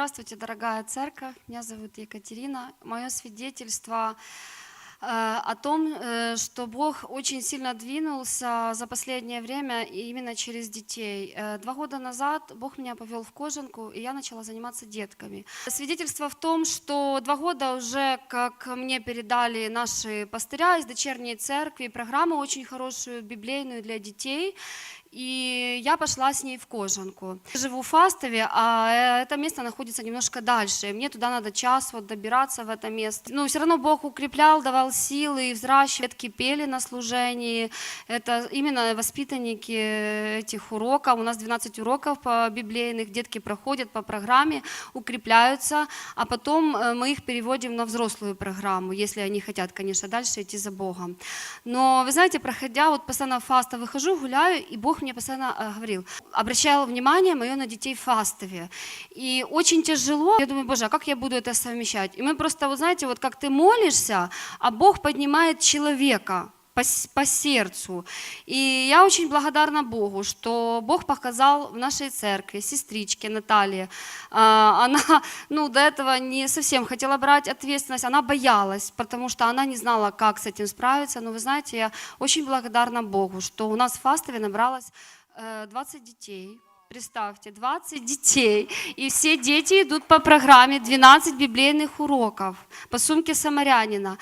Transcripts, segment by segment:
Здравствуйте, дорогая церковь. Меня зовут Екатерина. Мое свидетельство э, о том, э, что Бог очень сильно двинулся за последнее время именно через детей. Э, Два года назад Бог меня повел в кожанку, и я начала заниматься детками. Свидетельство в том, что два года уже, как мне передали наши пастыря из дочерней церкви, программу очень хорошую, библейную для детей, и я пошла с ней в Кожанку. Живу в Фастове, а это место находится немножко дальше. Мне туда надо час вот добираться в это место. Но все равно Бог укреплял, давал силы и взращивал. Детки пели на служении. Это именно воспитанники этих уроков. У нас 12 уроков по библейных. Детки проходят по программе, укрепляются, а потом э, мы их переводим на взрослую программу, если они хотят, конечно, дальше идти за Богом. Но вы знаете, проходя вот постоянно фаста, выхожу, гуляю, и Бог мне постоянно э, говорил, обращал внимание мое на детей в фастове. И очень тяжело. Я думаю, Боже, а как я буду это совмещать? И мы просто, вот знаете, вот как ты молишься, а Бог поднимает человека по, по сердцу. И я очень благодарна Богу, что Бог показал в нашей церкви сестричке Наталье. А, Она ну, до этого не совсем хотела брать ответственность, она боялась, потому что она не знала, как с этим справиться. Но вы знаете, я очень благодарна Богу, что у нас в Фастове набралось э, 20 детей. Представьте, 20 детей, и все дети идут по программе 12 библейных уроков по сумке самарянина.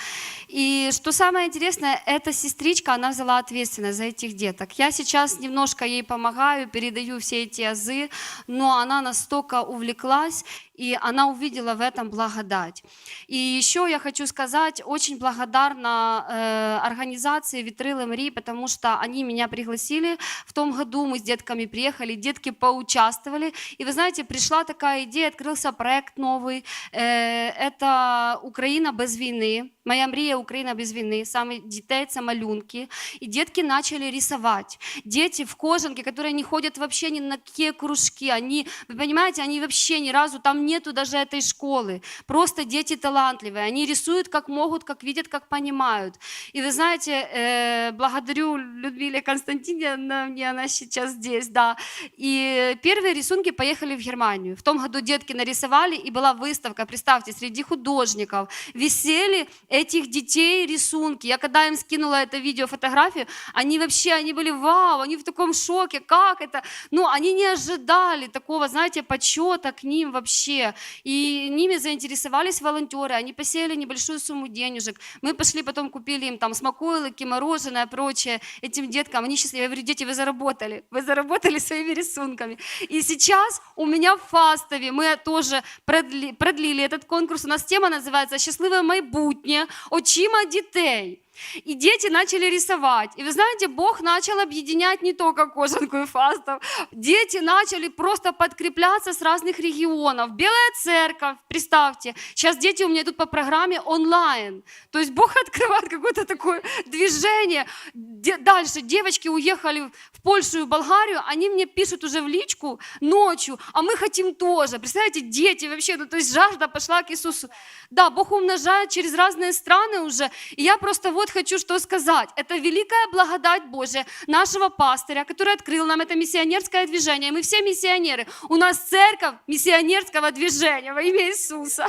И что самое интересное, эта сестричка, она взяла ответственность за этих деток. Я сейчас немножко ей помогаю, передаю все эти азы, но она настолько увлеклась, и она увидела в этом благодать. И еще я хочу сказать, очень благодарна э, организации Витрил МРИ, потому что они меня пригласили в том году, мы с детками приехали, детки поучаствовали, и вы знаете, пришла такая идея, открылся проект новый, э, это «Украина без війни», моя мрія «Україна без війни», саме дітей це малюнки, и детки начали рисовать. Дети в кожанке, которые не ходят вообще ни на какие кружки, они, вы понимаете, они вообще ни разу, там нету даже этой школы, просто дети талантливые, они рисуют как могут, как видят, как понимают. И вы знаете, э, благодарю Людмиле Константиновне, она сейчас здесь, да, и первые рисунки поехали в Германию. В том году детки нарисовали, и была выставка, представьте, среди художников висели этих детей рисунки. Я когда им скинула это видео, фотографию, они вообще, они были вау, они в таком шоке, как это? Ну, они не ожидали такого, знаете, почета к ним вообще. И ними заинтересовались волонтеры, они посеяли небольшую сумму денежек. Мы пошли потом купили им там смаколики, мороженое, прочее этим деткам. Они счастливы. Я говорю, дети, вы заработали, вы заработали своими рисунками. И сейчас у меня в Фастове мы тоже продли- продлили этот конкурс. У нас тема называется «Счастливе майбутнє очима дітей». И дети начали рисовать. И вы знаете, Бог начал объединять не только Кожанку и Фастов. Дети начали просто подкрепляться с разных регионов. Белая церковь, представьте. Сейчас дети у меня идут по программе онлайн. То есть Бог открывает какое-то такое движение. Дальше девочки уехали в Польшу и Болгарию, они мне пишут уже в личку ночью, а мы хотим тоже. Представляете, дети вообще, ну то есть жажда пошла к Иисусу. Да, Бог умножает через разные страны уже. И я просто вот хочу что сказать. Это великая благодать Божия нашего пастыря, который открыл нам это миссионерское движение. Мы все миссионеры. У нас церковь миссионерского движения во имя Иисуса.